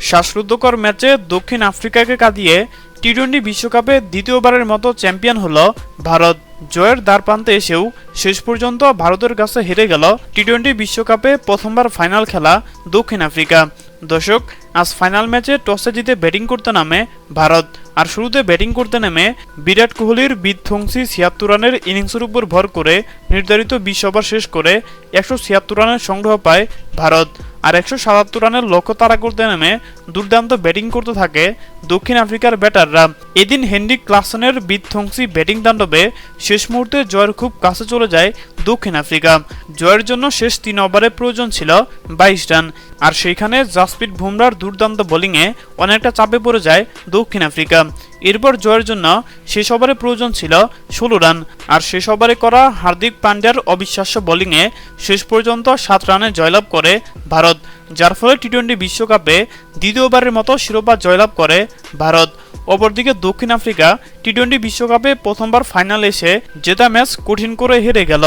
শ্বাসরুদ্ধকর ম্যাচে দক্ষিণ আফ্রিকাকে কাঁদিয়ে টি টোয়েন্টি বিশ্বকাপে দ্বিতীয়বারের মতো চ্যাম্পিয়ন হল ভারত। জয়ের দ্বারপ্রান্তে এসেও শেষ পর্যন্ত ভারতের কাছে হেরে গেল টি টোয়েন্টি বিশ্বকাপে প্রথমবার ফাইনাল খেলা দক্ষিণ আফ্রিকা। দর্শক আজ ফাইনাল ম্যাচে টসে জিতে ব্যাটিং করতে নামে ভারত। আর শুরুতে ব্যাটিং করতে নেমে বিরাট কোহলির বিধ্বংসী ছিয়াত্তর রানের ইনিংসের উপর ভর করে নির্ধারিত বিশ ওভার শেষ করে একশো ছিয়াত্তর রানের সংগ্রহ পায় ভারত। আর একশো সাতাত্তর রানের লক্ষ্য তাড়া করতে নেমে দুর্দান্ত ব্যাটিং করতে থাকে দক্ষিণ আফ্রিকার ব্যাটাররা। এদিন হেনরিক ক্লাসনের বিধ্বংসী ব্যাটিং তাণ্ডবে শেষ মুহূর্তে জয়ের খুব কাছে চলে যায় দক্ষিণ আফ্রিকা। জয়ের জন্য শেষ তিন ওভারে প্রয়োজন ছিল বাইশ রান। আর সেইখানে জাসপ্রীত বুমরার দুর্দান্ত বোলিংয়ে অনেকটা চাপে পড়ে যায় দক্ষিণ আফ্রিকা। এরপর জয়ের জন্য শেষ ওভারে প্রয়োজন ছিল ষোলো রান। আর শেষ ওভারে করা হার্দিক পান্ডিয়ার অবিশ্বাস্য বোলিংয়ে শেষ পর্যন্ত সাত রানে জয়লাভ করে ভারত, যার ফলে টি টোয়েন্টি বিশ্বকাপে দ্বিতীয়বারের মতো শিরোপা জয়লাভ করে ভারত। অপরদিকে দক্ষিণ আফ্রিকা টি টোয়েন্টি বিশ্বকাপে প্রথমবার ফাইনালে এসে জেতা ম্যাচ কঠিন করে হেরে গেল।